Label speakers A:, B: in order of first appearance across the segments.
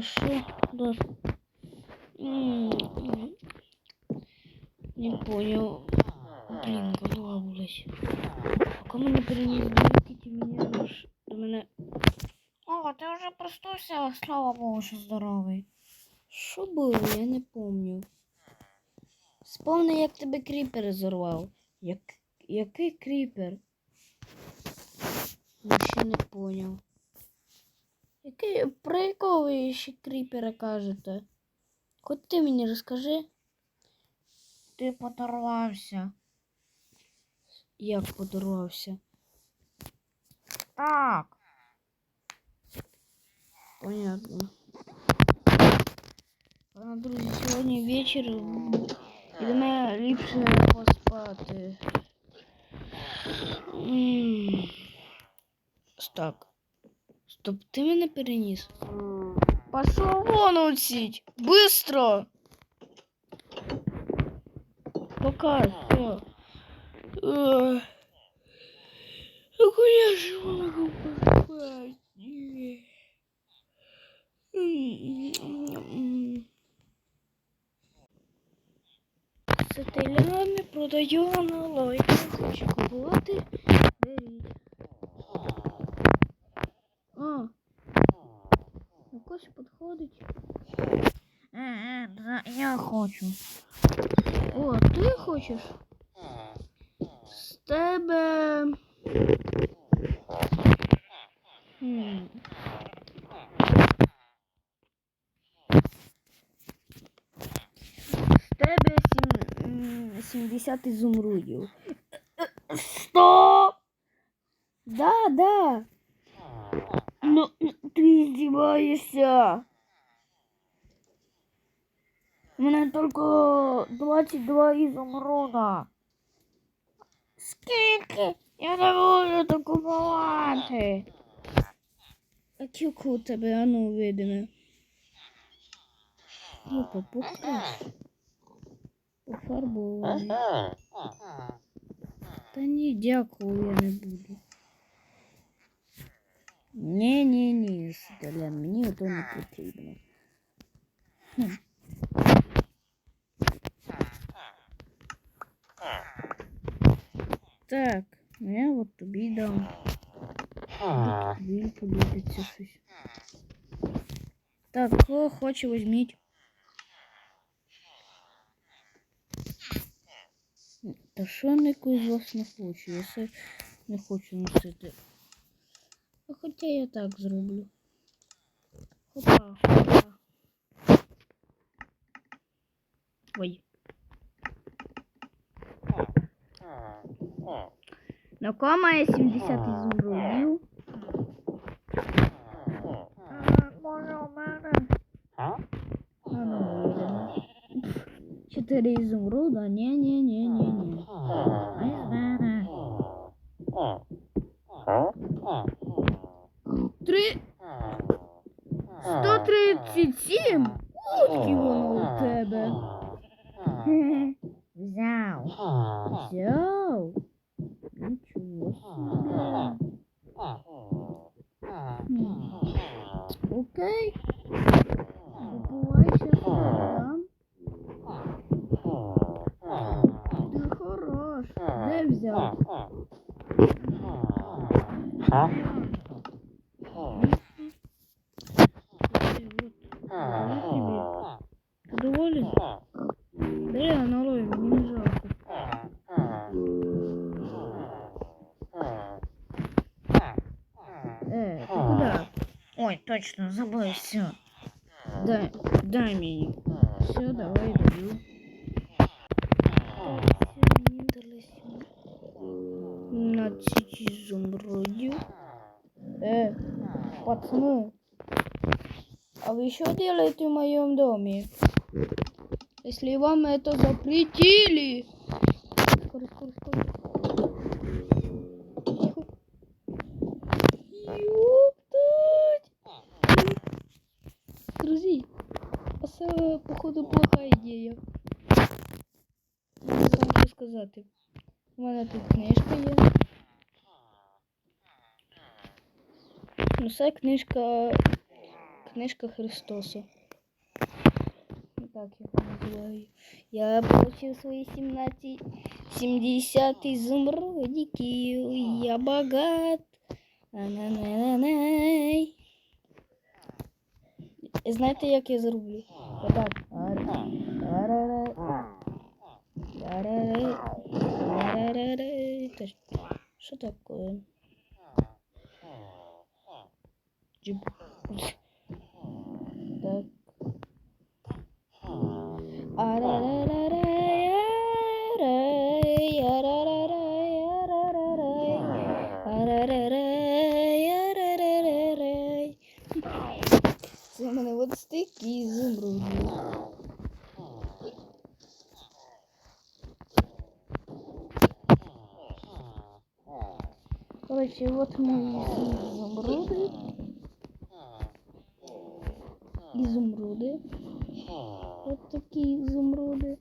A: Хорошо. Да. Не понял. Блин, голова. Пока мене переніс до Нікіті, мене аж до мене. О, ти вже проснувся, слава Богу, що здоровий. Що було, я не помню. Сповни, як тебе кріпер зорвав. Як... Який кріпер? Я ще не поняв. Який, про якого ви ще кріпера кажете? Хоч ти мені розкажи. Ти подорвався. Як подорвався? Так. Понятно. Ладно, друзі, сьогодні вечір. Ідемо ліпше поспати. М. Так. Стоп, ти мене переніс. Пошел вон учить! Быстро! Пока, все. Я же могу поспать? Сателями продаю аналойки. Хочу купувати. Беріть. А. Якось підходить. Е, е, я хочу. О, ти хочеш? З тебе. З тебе сім... 70 ізумрудів. Що? Да, да. Ну, ти здіваєшся. У мене тільки 22 ізумруда. Скільки? Я не можу так купувати. А кілько у тебе, а ну, видиме. Опа, покрас. Пофарбований. Та ні, дякую, я не буду. Ні, ні, ні, Стеля, мені то не потрібно. Хм. Так, ну я от тобі дам. Тобі подобається щось. Так, кого хоче, візьміть. Та що ніхто з вас не хоче? Я все не хочу носити. А хоча я так зроблю. Хопа, хопа. Ой. На кого має 70 ізумрудів? Може у мене? А ну, вийдемо. Чотири ізумруда? Ні, ні, ні, ні, ні. А я знаю. Три... 137? Ось воно у тебе. Взяв. Взяв. Нічого собі. Окей. Бувайся сам. Ти хорош. Де взяв? Окей, вот. Доволен? Мне не жалко. Э, ты куда? Ой, точно, забыл все. Дай, дай мне. Все, давай даю. пацаны, а вы что делаете в моем доме? Если вам это запретили. Скоро, скоро, скоро. Тихо. Ёптать. Друзі, а це, походу, плоха ідея. Не знаю, що сказати. У мене тут книжка є. Ну, це книжка книжка Христоса. Ну, Так я это называю. Я получил свои 17 70 изумрудики. Я богат. На-на-на-на-най. Знаєте, як я зроблю? Отак. Що таке? В мене от стільки ізумрудів. Короче, вот мої изумруди. Изумруди. От такі ізумруди.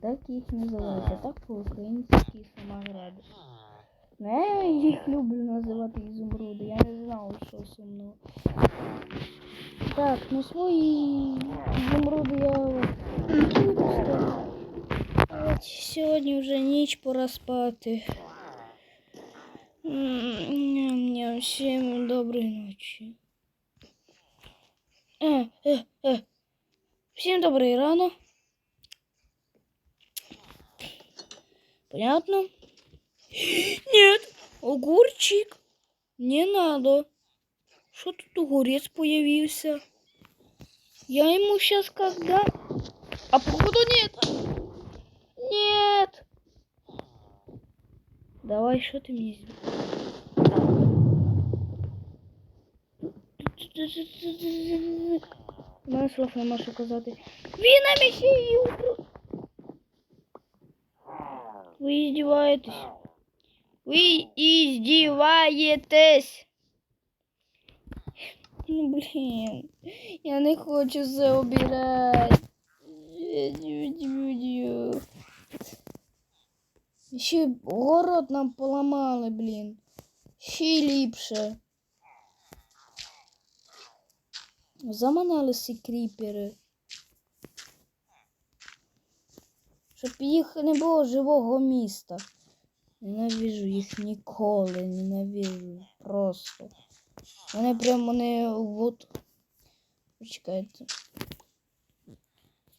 A: Так їх називають, а так по-українськи самогради. Не, їх люблю називати ізумруди. Я не знав, що со мною. Так, ну свої ізумруди я. От сьогодні вже ніч пора спати. Всім доброї ночі. Е, е, е. Всем добрый рано. Понятно? Нет, огурчик. Не надо. Что тут огурец появился? Я ему сейчас когда... А походу нет. Нет. Давай, что ты мне сделал? У мене слов нема що казати. Він на місці юбру. Ви издеваетесь. Ви издеваетесь. Ну, блін. Я не хочу це обирати. Ще город нам поламали, блін. Ще ліпше. Заманали ці кріпери. Щоб їх не було живого міста. Ненавижу їх ніколи, ненавижу. Просто. Вони прям вони от. Почекайте.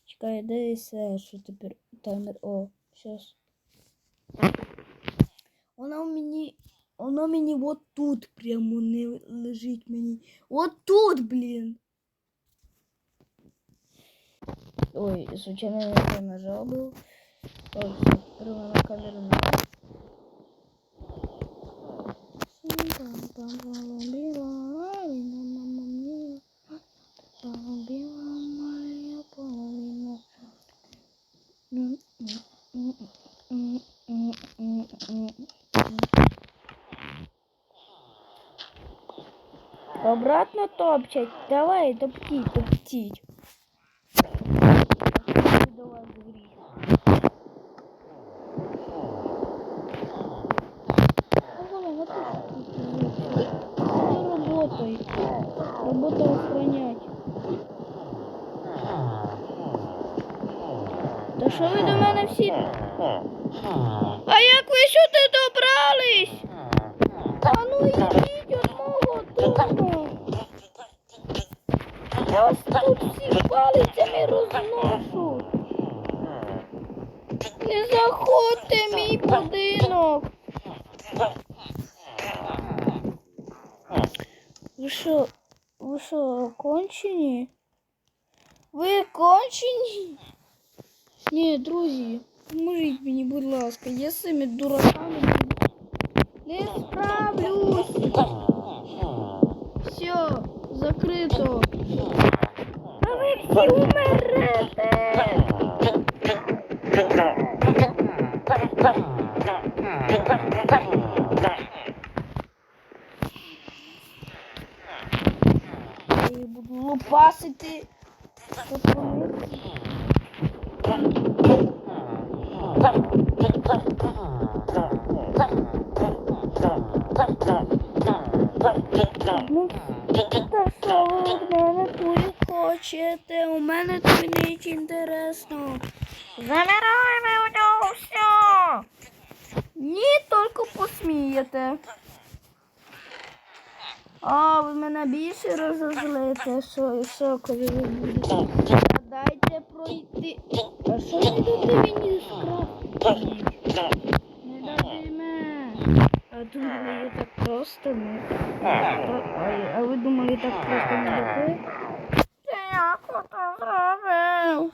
A: Чекай, де все, що тепер таймер. О, щас. Вона у мені. Вона мені от тут прямо не лежить мені. От тут, блін. Ой, случайно я это нажал был. Ой, открыла на камеру на. Обратно топчать. Давай, топтить, топтить. Давай, гріх. Ага. Работай. Работа охранять. Та що ви до мене всі? А як ви сюди добрались? А ну йдіть що, ви що, кончені? Ви кончені? Ні, друзі, поможіть мені, будь ласка, я з цими дураками не справлюсь. Все, закрито. А ви всі умерете. Ну, ви хочете? У мене тут ніч інтересно. Забираємо у нього все. Ні, тільки посмієте. А, ви мене більше розозлите, що, що коли ви будете. Дайте пройти. А що ви тут мені скрафтите? Не дадиме. А думали, так просто не. А, а ви думали, так просто не дати? Як ото зробив?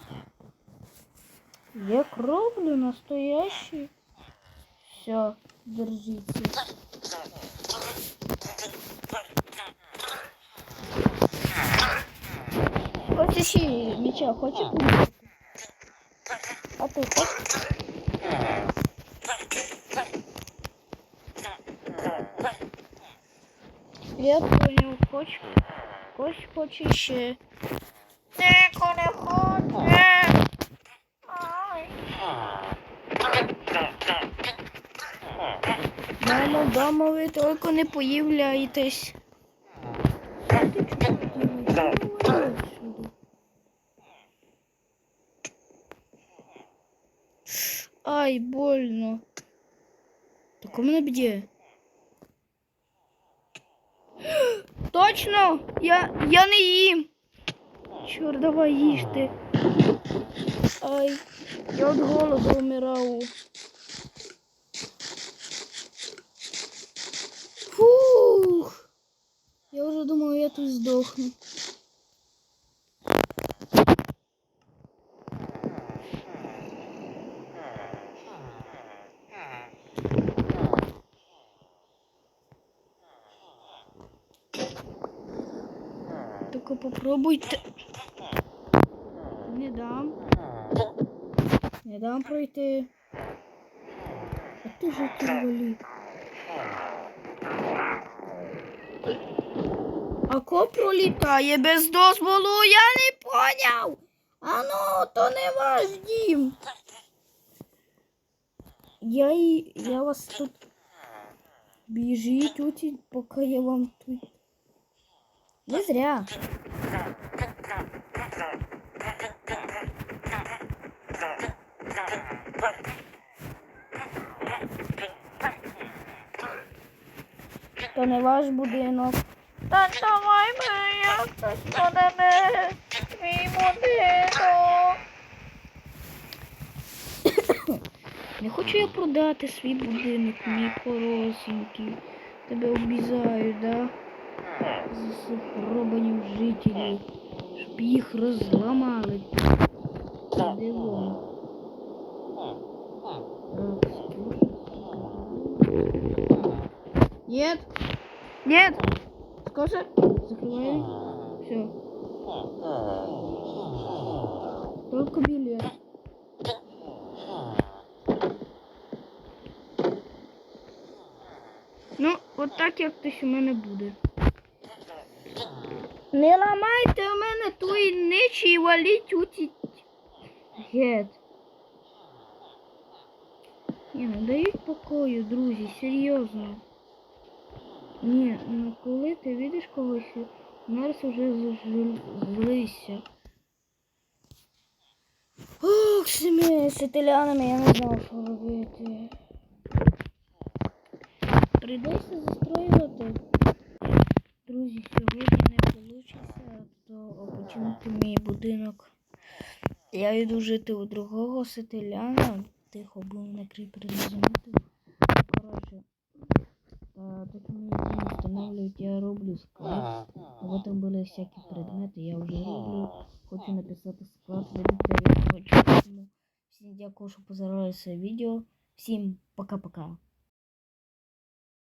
A: Як роблю настоящий. Все, держіться. Хочеш ще меча, хочеш? А ти хочеш? Я понял, хоч, хоч хоче ще. Тихо не хоче. Ай. Мамо, дома ви тільки не появляєтесь. Ай, больно. Так у мене б'є. Точно! Я, я не їм. Чорт, давай їж ти. Ай, я від голоду вмираю. Фух. Я вже думала, я тут здохну. Попробуйте. Не дам. Не дам пройти. А ти ж вали. А ко пролітає без дозволу, я не поняв. Ну, то не ваш дім. Я, і- я вас тут біжіть, уті, поки я вам тут. Не зря. То не ваш будинок. Та давай ми якось подаме твій будинок. Не хочу я продати свій будинок, мій хорошенький. Тебе обізаю, да? За сухробанів жителів, щоб їх розламали. Дивом. Так, Нет. Нет. Скажи. Закрывай. Все. Только билет. Ну, от так якось у мене буде. Не ламайте у мене тої ничі і валіть у ті... Гет. Ні, ну дають покою, друзі, серйозно. Ні, ну коли ти видиш когось, Мерс уже злися. Ох, з цими сетелянами я не знав, що робити. Прийдеться застроювати. Друзі, сьогодні не вийде, то починати мій будинок. Я йду жити у другого сетеляна. Тихо був на кріпері не. Коротше, так мені дім встановлюють, я роблю склад. А в этом були всякі предмети, я вже роблю. Хочу написати склад, ведуть Всім дякую, що позирали це відео. Всім пока-пока.